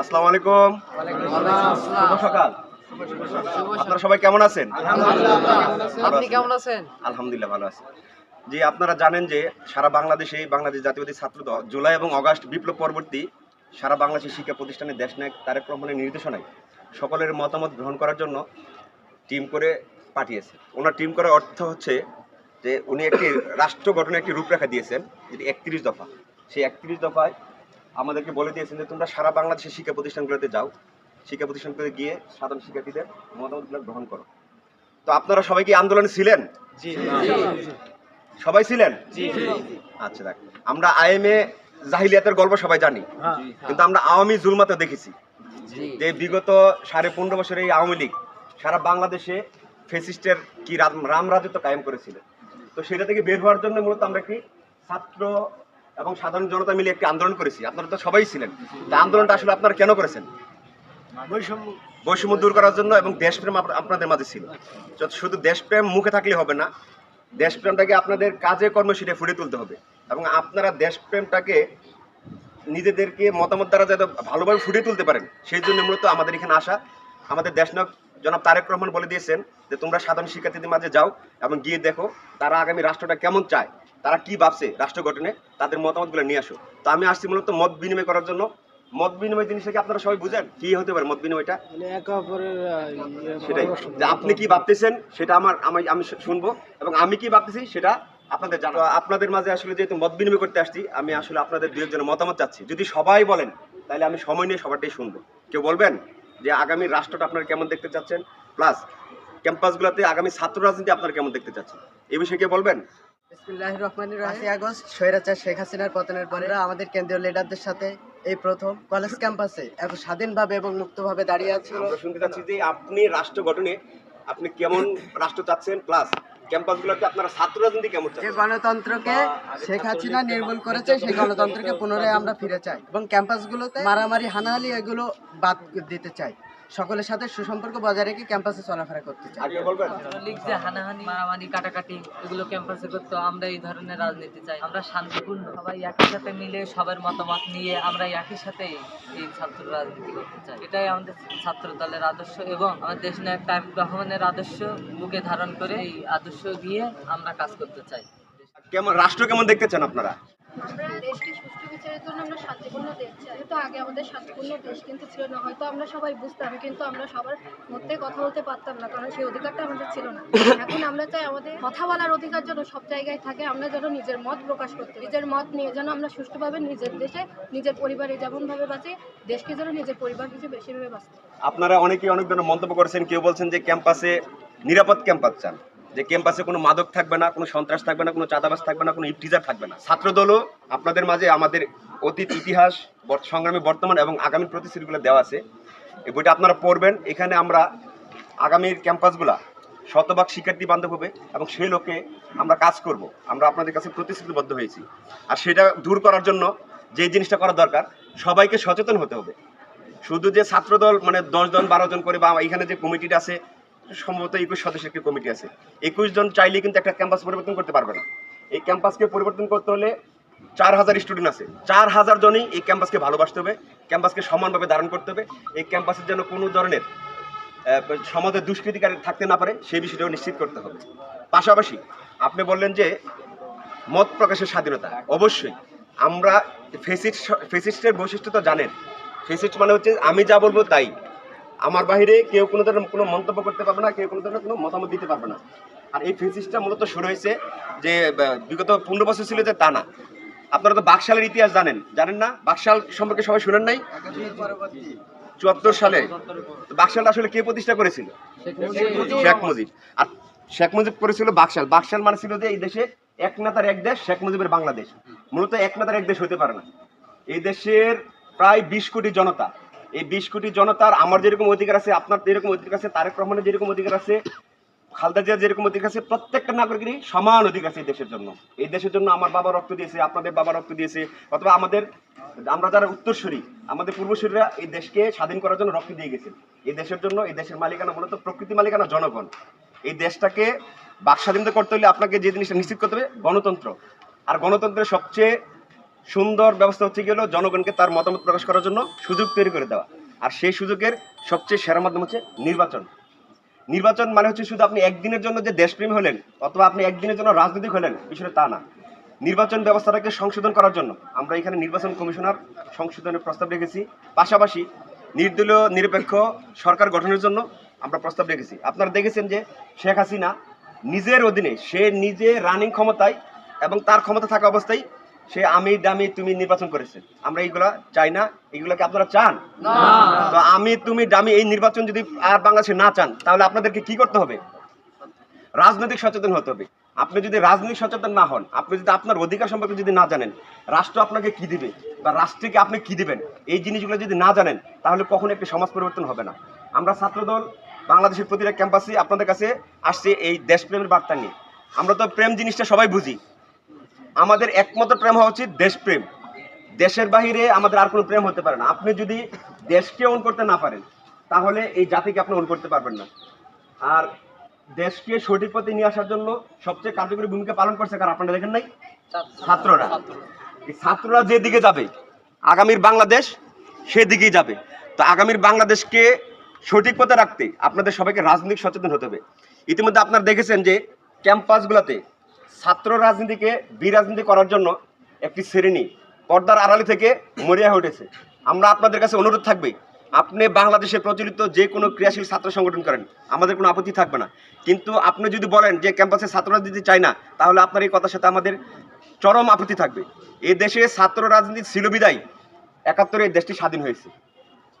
আসসালামু আলাইকুম। শুভ সকাল। আপনারা সবাই কেমন আছেন? আপনি কেমন আছেন? আলহামদুলিল্লাহ ভালো আছি। জি আপনারা জানেন যে সারা বাংলাদেশে বাংলাদেশ জাতীয়বাদী ছাত্র দল জুলাই এবং অগাস্ট বিপ্লব পরবর্তী সারা বাংলাদেশের শিক্ষা প্রতিষ্ঠানের দেশনায়ক তারেক রহমানের নির্দেশনায় সকলের মতামত গ্রহণ করার জন্য টিম করে পাঠিয়েছে। ওনার টিম করার অর্থ হচ্ছে যে উনি একটি রাষ্ট্র গঠনের একটি রূপরেখা দিয়েছেন যেটি একত্রিশ দফা। সেই একত্রিশ দফায় আমাদেরকে বলে দিয়েছেন যে তোমরা সারা বাংলাদেশের শিক্ষা প্রতিষ্ঠানগুলোতে যাও। শিক্ষা প্রতিষ্ঠানগুলোতে গিয়ে সাধারণ শিক্ষার্থীদের মতামতগুলো গ্রহণ করো। তো আপনারা সবাই কি আন্দোলনে ছিলেন? সবাই ছিলেন? আচ্ছা দেখ আমরা আইএমএ জাহিলিয়াতের গল্প সবাই জানি কিন্তু আমরা আওয়ামী জুলমাতে দেখেছি যে বিগত সাড়ে পনেরো বছরে এই আওয়ামী লীগ সারা বাংলাদেশে ফেসিস্টের কি রাম- রাম রাজত্ব কায়েম করেছিল। তো সেটা থেকে বের হওয়ার জন্য মূলত আমরা কি ছাত্র এবং সাধারণ জনতা মিলে একটি আন্দোলন করেছি। আপনারা তো সবাই ছিলেন। তা আন্দোলনটা আসলে আপনারা কেন করেছেন? বৈষম্য দূর করার জন্য এবং দেশপ্রেম আপ- আপনাদের মাঝে ছিল। শুধু দেশপ্রেম মুখে থাকলে হবে না দেশপ্রেমটাকে আপনাদের কাজে কর্মে সেটা ফুটে তুলতে হবে। এবং আপনারা দেশপ্রেমটাকে নিজেদেরকে মতামত দ্বারা যাতে ভালোভাবে ফুটিয়ে তুলতে পারেন সেই জন্য মূলত আমাদের এখানে আসা। আমাদের দেশনায়ক জনাব তারেক রহমান বলে দিয়েছেন যে তোমরা সাধারণ শিক্ষার্থীদের মাঝে যাও এবং গিয়ে দেখো তারা আগামী রাষ্ট্রটা কেমন চায়। তারা কি ভাবছে রাষ্ট্র গঠনে তাদের মতামতগুলো নিয়ে আসো। তো আমি আসছি মূলত মত বিনিময় করার জন্য। মত বিনিময় জিনিসটাকে আপনারা সবাই বুঝেন? কি হতে পারে মত বিনিময়টা? মানে ইয়ে সেটাই। যে আপনি কি ভাবতেছেন সেটা আমার আমি আমি শুনব এবং আমি কি ভাবতেছি সেটা আপনাদের জানো। আপনাদের মাঝে আসলে যেহেতু মত বিনিময় করতে আসছি আমি আসলে আপনাদের দু একজনের মতামত চাচ্ছি। যদি সবাই বলেন তাহলে আমি সময় নিয়ে সবারটাই শুনব। কেউ বলবেন যে আগামী রাষ্ট্রটা আপনারা কেমন দেখতে চাচ্ছেন? প্লাস ক্যাম্পাসগুলোতে আগামী ছাত্র রাজনীতি আপনারা কেমন দেখতে চাচ্ছেন? এই বিষয়ে কে বলবেন? বিসমিল্লাহির রহমানির রহিম। আগস্ট স্বৈরাচার শেখ হাসিনার পতনের পরে আমাদের কেন্দ্রীয় লিডারদের সাথে এই প্রথম কলেজ ক্যাম্পাসে এত স্বাধীনভাবে এবং মুক্তভাবে দাঁড়িয়ে আছে। আমরা শুনতে চাচ্ছি যে আপনি রাষ্ট্র গঠনে আপনি কেমন রাষ্ট্র চাচ্ছেন প্লাস ক্যাম্পাসগুলোতে আপনারা ছাত্র রাজনীতি কেমন যে গণতন্ত্রকে শেখ হাসিনা নির্মূল করেছে সেই গণতন্ত্রকে পুনরায় আমরা ফিরে চাই এবং ক্যাম্পাস ক্যাম্পাসগুলোতে মারামারি হানাহানি এগুলো বাদ দিতে চাই। সকলের সাথে সুসম্পর্ক বজায় রেখে ক্যাম্পাসে চলাফেরা করতে চাই। যে হানাহানি মারামারি কাটাকাটি এগুলো ক্যাম্পাসে করতো আমরা এই ধরনের রাজনীতি চাই। আমরা শান্তিপূর্ণ। সবাই একই সাথে মিলে সবার মতামত নিয়ে আমরা একই সাথে এই ছাত্র রাজনীতি করতে চাই। এটাই আমাদের ছাত্র দলের আদর্শ এবং আমাদের দেশ নায়ক তারেক রহমানের আদর্শ বুকে ধারণ করে এই আদর্শ দিয়ে আমরা কাজ করতে চাই। কেমন রাষ্ট্র কেমন দেখতে চান আপনারা? আমরা দেশকে সুষ্ঠু বিচারের জন্য আমরা শান্তিপূর্ণ দেশ চাই। যেহেতু আগে আমাদের শান্তিপূর্ণ দেশ কিন্তু ছিল না। হয়তো আমরা সবাই বুঝতাম, কিন্তু আমরা সবার মধ্যে কথা বলতে পারতাম না, কারণ সেই অধিকারটা আমাদের ছিল না। এখন আমরা চাই আমাদের কথা বলার অধিকার যেন সব জায়গায় থাকে, আমরা যেন নিজের মত প্রকাশ করতে নিজের মত নিয়ে যেন আমরা সুষ্ঠুভাবে নিজের দেশে, নিজের পরিবারে যেমনভাবে বাঁচি, দেশকে যেন নিজের পরিবার হিসেবে সেভাবে বাঁচতে আপনারা অনেকেই অনেক ধরনের মন্তব্য করেছেন, কেউ বলছেন যে ক্যাম্পাসে নিরাপদ ক্যাম্পাস চান। যে ক্যাম্পাসে কোনো মাদক থাকবে না, কোনো সন্ত্রাস থাকবে না, কোনো চাঁদাবাজ থাকবে না, কোনো ইফটিজার থাকবে না। ছাত্রদলও আপনাদের মাঝে আমাদের অতীত ইতিহাস সংগ্রামী বর্তমান এবং আগামী প্রতিশ্রুতিগুলো দেওয়া আছে। এই বইটা আপনারা পড়বেন। এখানে আমরা আগামীর ক্যাম্পাসগুলা শতভাগ শিক্ষার্থী বান্ধব হবে এবং সেই লোকে আমরা কাজ করব। আমরা আপনাদের কাছে প্রতিশ্রুতিবদ্ধ হয়েছি। আর সেটা দূর করার জন্য যে জিনিসটা করা দরকার, সবাইকে সচেতন হতে হবে। শুধু যে ছাত্রদল মানে দশজন, বারো জন করে বা এখানে যে কমিটিটা আছে সম্ভবত একুশ সদস্যের একটি কমিটি আছে। একুশ জন চাইলে কিন্তু একটা ক্যাম্পাস পরিবর্তন করতে পারবে না। এই ক্যাম্পাসকে পরিবর্তন করতে হলে চার হাজার স্টুডেন্ট আছে। চার হাজার জনই এই ক্যাম্পাসকে ভালোবাসতে হবে, ক্যাম্পাসকে সমানভাবে ধারণ করতে হবে। এই ক্যাম্পাসের যেন কোনো ধরনের সমাজে দুষ্কৃতিকারী থাকতে না পারে, সেই বিষয়টাও নিশ্চিত করতে হবে। পাশাপাশি আপনি বললেন যে মত প্রকাশের স্বাধীনতা। অবশ্যই, আমরা ফেসিস্ট ফেসিস্টের বৈশিষ্ট্য তো জানেন। ফেসিস্ট মানে হচ্ছে, আমি যা বলব তাই। আমার বাইরে কেউ কোনো ধরনের কোনো মন্তব্য করতে পারবে না, কেউ কোনো ধরনের কোনো মতামত দিতে পারবে না। আর এই ফেসিস্টটা মূলত শুরু হয়েছে যে বিগত পনেরো বছর ছিল যে তা না। আপনারা তো বাকশালের ইতিহাস জানেন। জানেন না? বাকশাল সম্পর্কে সবাই শুনেন নাই? চুয়াত্তর সালে। বাকশালটা আসলে কে প্রতিষ্ঠা করেছিল? শেখ মুজিব। আর শেখ মুজিব করেছিল বাকশাল। বাকশাল মানে ছিল যে, এই দেশে এক নেতার এক দেশ, শেখ মুজিবের বাংলাদেশ। মূলত এক নেতার এক দেশ হতে পারে না। এই দেশের প্রায় বিশ কোটি জনতা এই বিশ কোটি জনতার আমার যেরকম অধিকার আছে, আপনার যেরকম অধিকার আছে, তারেক রহমানের যেরকম অধিকার আছে, খালদা জিয়ার যেরকম অধিকার আছে, প্রত্যেকটা নাগরিকেরই সমান অধিকার আছে এই দেশের জন্য। এই দেশের জন্য আমার বাবা রক্ত দিয়েছে, আপনাদের বাবা রক্ত দিয়েছে, অথবা আমাদের, আমরা যারা উত্তরসূরি, আমাদের পূর্বসূরীরা এই দেশকে স্বাধীন করার জন্য রক্ত দিয়ে গেছে। এই দেশের জন্য, এই দেশের মালিকানা মূলত প্রকৃতি মালিকানা জনগণ। এই দেশটাকে বাক স্বাধীনতা করতে হলে আপনাকে যে জিনিসটা নিশ্চিত করতে হবে, গণতন্ত্র। আর গণতন্ত্রের সবচেয়ে সুন্দর ব্যবস্থা হচ্ছে গেল জনগণকে তার মতামত প্রকাশ করার জন্য সুযোগ তৈরি করে দেওয়া। আর সেই সুযোগের সবচেয়ে সেরা মাধ্যম হচ্ছে নির্বাচন। নির্বাচন মানে হচ্ছে শুধু আপনি একদিনের জন্য যে দেশপ্রেমী হলেন অথবা আপনি একদিনের জন্য রাজনৈতিক হলেন, বিষয়টা তা না। নির্বাচন ব্যবস্থাটাকে সংশোধন করার জন্য আমরা এখানে নির্বাচন কমিশনার সংশোধনের প্রস্তাব রেখেছি। পাশাপাশি নির্দলীয়, নিরপেক্ষ সরকার গঠনের জন্য আমরা প্রস্তাব রেখেছি। আপনারা দেখেছেন যে শেখ হাসিনা নিজের অধীনে, সে নিজে রানিং ক্ষমতায় এবং তার ক্ষমতা থাকা অবস্থায় সে আমি দামি তুমি নির্বাচন করেছে। আমরা এইগুলা চাই না এইগুলাকে আপনারা চান? তো আমি তুমি দামি এই নির্বাচন যদি আর বাংলাদেশে না চান তাহলে আপনাদেরকে কি করতে হবে? রাজনৈতিক সচেতন হতে হবে। আপনি যদি রাজনৈতিক সচেতন না হন আপনি যদি আপনার অধিকার সম্পর্কে যদি না জানেন রাষ্ট্র আপনাকে কি দিবে বা রাষ্ট্রকে আপনি কি দিবেন এই জিনিসগুলো যদি না জানেন তাহলে কখনো একটি সমাজ পরিবর্তন হবে না। আমরা ছাত্রদল বাংলাদেশের প্রতিটা ক্যাম্পাসে আপনাদের কাছে আসছে এই দেশপ্রেমের বার্তা নিয়ে। আমরা তো প্রেম জিনিসটা সবাই বুঝি। আমাদের একমাত্র প্রেম হওয়া উচিত দেশপ্রেম। দেশের বাহিরে আমাদের আর কোনো প্রেম হতে পারে না। আপনি যদি দেশকে অন করতে না পারেন তাহলে এই জাতিকে আপনি অন করতে পারবেন না। আর দেশকে সঠিক পথে নিয়ে আসার জন্য সবচেয়ে কার্যকরী ভূমিকা পালন করছে কারণ আপনারা দেখেন নাই? ছাত্ররা। এই ছাত্ররা যেদিকে যাবে আগামীর বাংলাদেশ সেদিকেই যাবে। তো আগামীর বাংলাদেশকে সঠিক পথে রাখতে আপনাদের সবাইকে রাজনৈতিক সচেতন হতে হবে। ইতিমধ্যে আপনারা দেখেছেন যে ক্যাম্পাসগুলোতে ছাত্র রাজনীতিকে বিরাজনীতি করার জন্য একটি শ্রেণি পর্দার আড়ালি থেকে মরিয়া হয়ে উঠেছে। আমরা আপনাদের কাছে অনুরোধ থাকবে, আপনি বাংলাদেশে প্রচলিত যে কোনো ক্রিয়াশীল ছাত্র সংগঠন করেন, আমাদের কোনো আপত্তি থাকবে না। কিন্তু আপনি যদি বলেন যে ক্যাম্পাসে ছাত্র রাজনীতি চাই না, তাহলে আপনার এই কথার সাথে আমাদের চরম আপত্তি থাকবে। এই দেশে ছাত্র রাজনীতি ছিল বিদায়, একাত্তরে দেশটি স্বাধীন হয়েছে।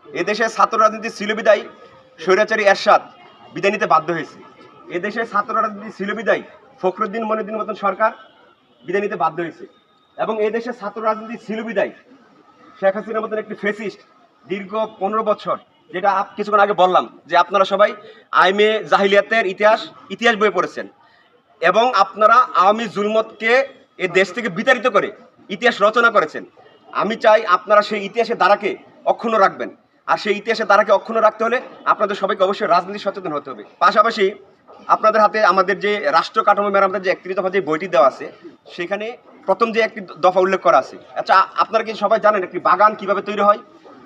এদেশে ছাত্র রাজনীতি ছিল বিদায়, স্বৈরাচারী এরশাদ বিদায় নিতে বাধ্য হয়েছে। এদেশে ছাত্র রাজনীতি ছিল বিদায় ফখরুদ্দিন মনিউদ্দিন মতন সরকার বিদায় নিতে বাধ্য হয়েছে। এবং এদেশে ছাত্র রাজনীতি ছিল বিদায়। শেখ হাসিনার মতন একটি ফেসিস্ট দীর্ঘ পনেরো বছর, যেটা আপ- কিছুক্ষণ আগে বললাম যে আপনারা সবাই আইমে জাহিলিয়াতের ইতিহাস ইতিহাস বই পড়েছেন। এবং আপনারা আওয়ামী জুলমতকে এ দেশ থেকে বিতাড়িত করে ইতিহাস রচনা করেছেন। আমি চাই আপনারা সেই ইতিহাসের দ্বারাকে অক্ষুণ্ণ রাখবেন। আর সেই ইতিহাসের দ্বারাকে অক্ষুণ্ণ রাখতে হলে আপনাদের সবাইকে অবশ্যই রাজনীতি সচেতন হতে হবে। পাশাপাশি আপনাদের হাতে আমাদের যে রাষ্ট্র কাঠামো মেরামতের যে একত্রিশ দফা যে বইটি দেওয়া আছে, সেখানে প্রথম যে একটি দফা উল্লেখ করা আছে। আচ্ছা আপনারা কি সবাই জানেন একটি বাগান কীভাবে তৈরি হয়?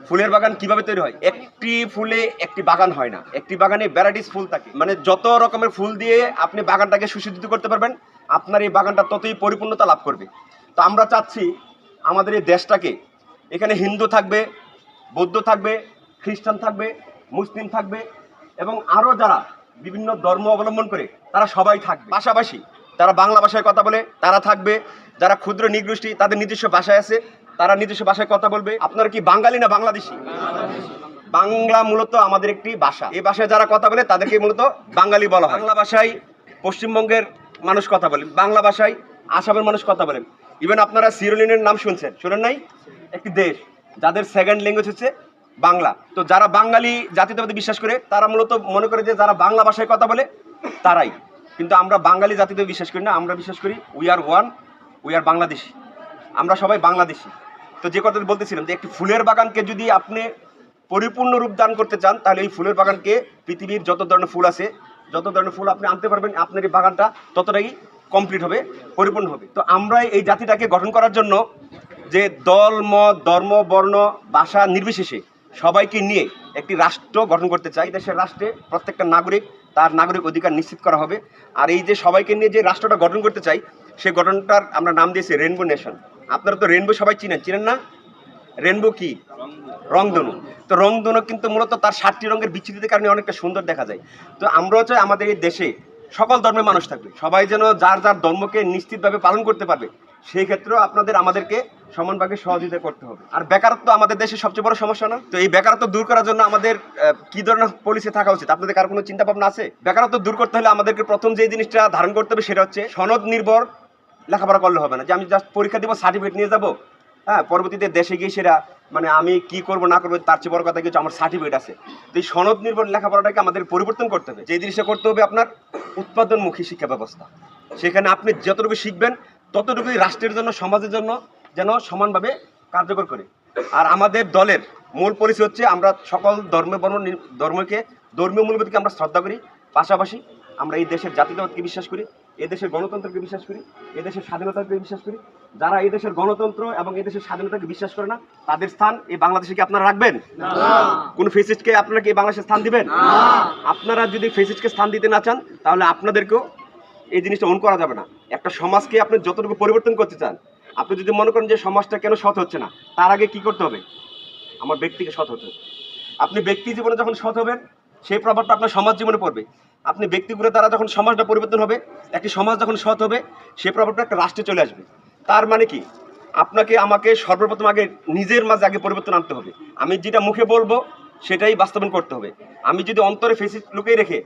ফুলের বাগান কীভাবে তৈরি হয়? একটি ফুলে একটি বাগান হয় না। একটি বাগানে ভ্যারাইটিস ফুল থাকে। মানে যত রকমের ফুল দিয়ে আপনি বাগানটাকে সুসজ্জিত করতে পারবেন, আপনার এই বাগানটা ততই পরিপূর্ণতা লাভ করবে। তো আমরা চাচ্ছি আমাদের এই দেশটাকে, এখানে হিন্দু থাকবে, বৌদ্ধ থাকবে, খ্রিস্টান থাকবে, মুসলিম থাকবে, এবং আরও যারা বিভিন্ন ধর্ম অবলম্বন করে তারা সবাই থাকবে। পাশাপাশি যারা বাংলা ভাষায় কথা বলে, তারা থাকবে। যারা ক্ষুদ্র নিগোষ্ঠী, তাদের নিজস্ব ভাষায় আছে, তারা নিজস্ব ভাষায় কথা বলবে। আপনারা কি বাঙালি না বাংলাদেশি? বাংলা মূলত আমাদের একটি ভাষা। এই ভাষায় যারা কথা বলে, তাদেরকে মূলত বাঙালি বলা হয়। বাংলা ভাষায় পশ্চিমবঙ্গের মানুষ কথা বলেন বাংলা ভাষায় আসামের মানুষ কথা বলেন ইভেন আপনারা সিরোলিনের নাম শুনছেন, শুনেন নাই? একটি দেশ, যাদের সেকেন্ড ল্যাঙ্গুয়েজ হচ্ছে বাংলা। তো যারা বাঙালি জাতিত্ববাদী বিশ্বাস করে, তারা মূলত মনে করে যে যারা বাংলা ভাষায় কথা বলে, তারাই। কিন্তু আমরা বাঙালি জাতিতে বিশ্বাস করি না, আমরা বিশ্বাস করি we are one we are Bangladeshi. আমরা সবাই বাংলাদেশি। তো যে কথা বলতেছিলাম যে একটি ফুলের বাগানকে যদি আপনি পরিপূর্ণ রূপ দান করতে চান, তাহলে এই ফুলের বাগানকে পৃথিবীর যত ধরনের ফুল আছে, যত ধরনের ফুল আপনি আনতে পারবেন, আপনার এই বাগানটা ততটাই কমপ্লিট হবে, পরিপূর্ণ হবে। তো আমরা এই জাতিটাকে গঠন করার জন্য যে দল, মত, ধর্ম, বর্ণ, ভাষা নির্বিশেষে সবাইকে নিয়ে একটি রাষ্ট্র গঠন করতে চাই। দেশের রাষ্ট্রে প্রত্যেকটা নাগরিক তার নাগরিক অধিকার নিশ্চিত করা হবে। আর এই যে সবাইকে নিয়ে যে রাষ্ট্রটা গঠন করতে চাই সেই গঠনটার আমরা নাম দিয়েছি রেনবো নেশন আপনারা তো রেনবো সবাই চিনেন। চিনেন না? রেনবো কি? রংধনু। তো রংধনু কিন্তু মূলত তার সাতটি রঙের বিচ্ছিতির কারণে অনেকটা সুন্দর দেখা যায়। তো আমরাও চাই আমাদের এই দেশে সকল ধর্মের মানুষ থাকবে। সবাই যেন যার যার ধর্মকে নিশ্চিতভাবে পালন করতে পারবে, সেই ক্ষেত্রেও আপনাদের, আমাদেরকে সমানভাবে সহযোগিতা করতে হবে। আর বেকারত্ব আমাদের দেশের সবচেয়ে বড় সমস্যা না? তো এই বেকারত্ব দূর করার জন্য আমাদের কি ধরনের পলিসি থাকা উচিত? আপনাদের কার কোনো চিন্তা ভাবনা আছে? বেকারত্ব দূর করতে হলে আমাদেরকে প্রথম যে জিনিসটা ধারণ করতে হবে সেটা হচ্ছে সনদ নির্ভর লেখাপড়া করলে হবে না। যে আমি জাস্ট পরীক্ষা দিব সার্টিফিকেট নিয়ে যাব হ্যাঁ পরবর্তীতে দেশে গিয়ে সেটা মানে আমি কি করব, না করব, তার চেয়ে বড় কথা কিছু আমার সার্টিফিকেট আছে। তো এই সনদ নির্ভর লেখাপড়াটাকে আমাদের পরিবর্তন করতে হবে। যে জিনিসটা করতে হবে আপনার উৎপাদনমুখী শিক্ষা ব্যবস্থা। সেখানে আপনি যতটুকু শিখবেন, ততটুকুই রাষ্ট্রের জন্য, সমাজের জন্য যেন সমানভাবে কার্যকর করে। আর আমাদের দলের মূল পরিচয় হচ্ছে আমরা সকল ধর্মে বর্ণ ধর্মকে ধর্মীয় মূল্যবোধকে আমরা শ্রদ্ধা করি। পাশাপাশি আমরা এই দেশের জাতীয়তাবাদকে বিশ্বাস করি এ দেশের গণতন্ত্রকে বিশ্বাস করি এ দেশের স্বাধীনতাকে বিশ্বাস করি। যারা এই দেশের গণতন্ত্র এবং এই দেশের স্বাধীনতাকে বিশ্বাস করে না তাদের স্থান এই বাংলাদেশে কি আপনারা রাখবেন? কোন ফেসিস্টকে আপনারা কি এই বাংলাদেশে স্থান দিবেন? আপনারা যদি ফেসিস্টকে স্থান দিতে না চান তাহলে আপনাদেরকেও এই জিনিসটা অন করা যাবে না। একটা সমাজকে আপনি যতটুকু পরিবর্তন করতে চান আপনি যদি মনে করেন যে সমাজটা কেন সৎ হচ্ছে না, তার আগে কি করতে হবে? আমার ব্যক্তিকে সৎ হতে আপনি ব্যক্তি জীবনে যখন সৎ হবেন, সেই প্রভাবটা আপনার সমাজ জীবনে পড়বে। আপনি ব্যক্তিগুলো দ্বারা যখন সমাজটা পরিবর্তন হবে, একটি সমাজ যখন সৎ হবে সেই প্রভাবটা একটা রাষ্ট্রে চলে আসবে। তার মানে কি? আপনাকে, আমাকে সর্বপ্রথম আগে, নিজের মাঝে আগে পরিবর্তন আনতে হবে। আমি যেটা মুখে বলব, সেটাই বাস্তবায়ন করতে হবে। আমি যদি অন্তরে ফেসিস লুকিয়ে রেখে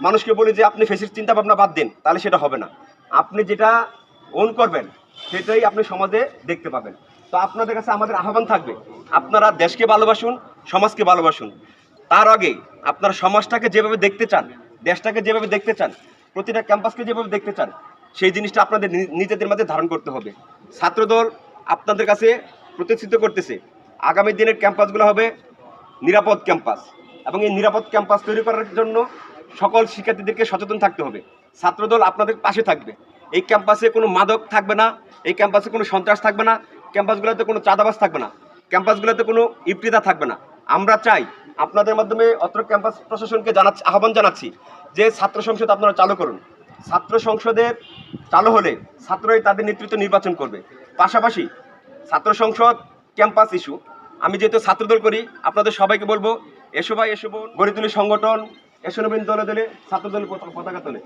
মানুষকে বলি যে, আপনি ফেসিস চিন্তা ভাবনা বাদ দেন, তাহলে সেটা হবে না। আপনি যেটা ওন করবেন সেটাই আপনি সমাজে দেখতে পাবেন। তো আপনাদের কাছে আমাদের আহ্বান থাকবে, আপনারা দেশকে ভালোবাসুন, সমাজকে ভালোবাসুন। তার আগে আপনারা সমাজটাকে যেভাবে দেখতে চান, দেশটাকে যেভাবে দেখতে চান, প্রতিটা ক্যাম্পাসকে যেভাবে দেখতে চান, সেই জিনিসটা আপনাদের নিজেদের মাঝে ধারণ করতে হবে। ছাত্রদল আপনাদের কাছে প্রতিষ্ঠিত করতেছে, আগামী দিনের ক্যাম্পাসগুলো হবে নিরাপদ ক্যাম্পাস। এবং এই নিরাপদ ক্যাম্পাস তৈরি করার জন্য সকল শিক্ষার্থীদেরকে সচেতন থাকতে হবে। ছাত্রদল আপনাদের পাশে থাকবে। এই ক্যাম্পাসে কোনো মাদক থাকবে না, এই ক্যাম্পাসে কোনো সন্ত্রাস থাকবে না ক্যাম্পাসগুলোতে কোনো চাঁদাবাস থাকবে না ক্যাম্পাসগুলোতে কোনো ইপ্রিতা থাকবে না। আমরা চাই আপনাদের মাধ্যমে অত্র ক্যাম্পাস প্রশাসনকে জানাচ্ছি, আহ্বান জানাচ্ছি যে ছাত্র সংসদ আপনারা চালু করুন। ছাত্র সংসদের চালু হলে ছাত্রই তাদের নেতৃত্ব নির্বাচন করবে। পাশাপাশি ছাত্র সংসদ ক্যাম্পাস ইস্যু আমি যেহেতু ছাত্রদল করি, আপনাদের সবাইকে বলব, এসো ভাই, এসো গড়ে তুলি সংগঠন, এসো নবীন দলে দলে ছাত্রদলের পতাকা তোলে।